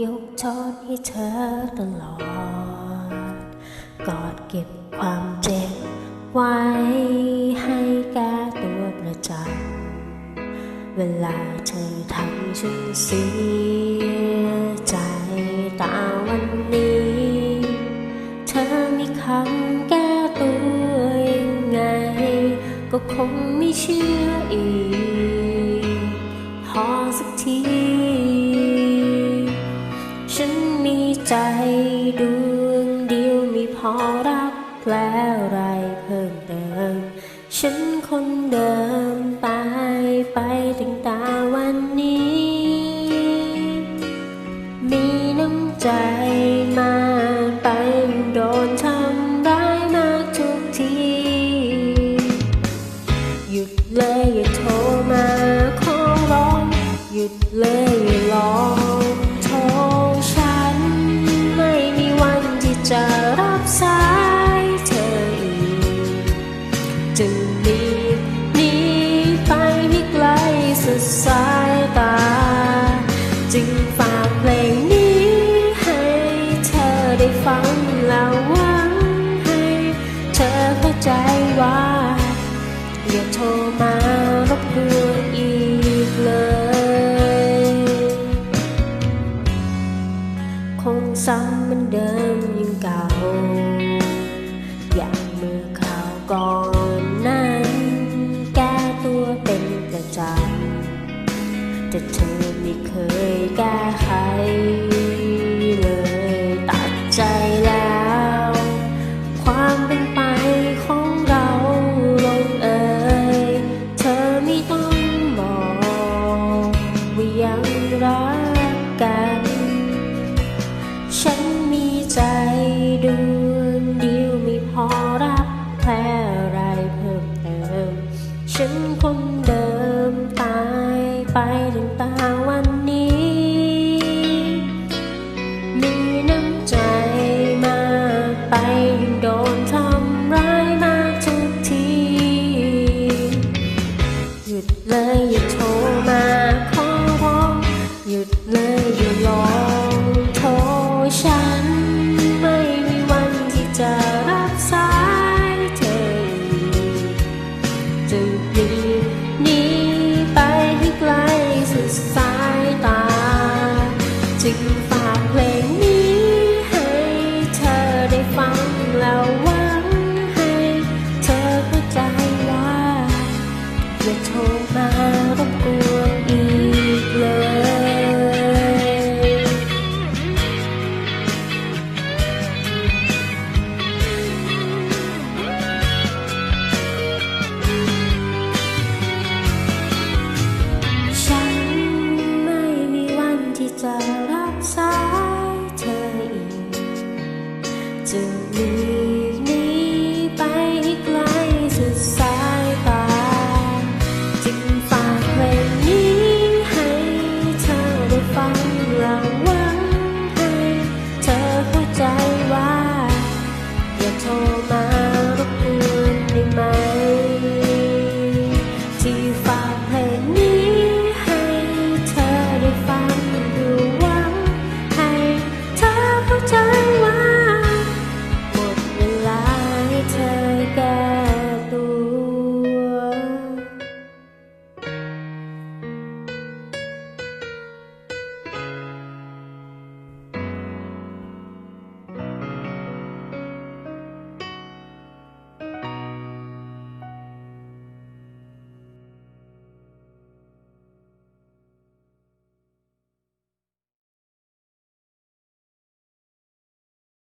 ยกโทษให้เธอตลอด กอดเก็บความเจ็บไว้ให้แก่ตัวประจำเวลาเธอทำฉันเสียใจตาวันนี้ เธอมีคำแก้ตัวยังไง ก็คงไม่เชื่ออีก ใจดวงเดียวมีพอรักแล้วไรเพิ่มเติมฉัน ใจว่าอย่าโทรมารบกวนอีกเลย คงซ้ำเหมือนเดิมยังเก่า อย่างเมื่อข่าวก่อนนั้นแก้ตัวเป็นประจำแต่เธอไม่เคยก เดิมตายไปถึงตาย You. to leave me.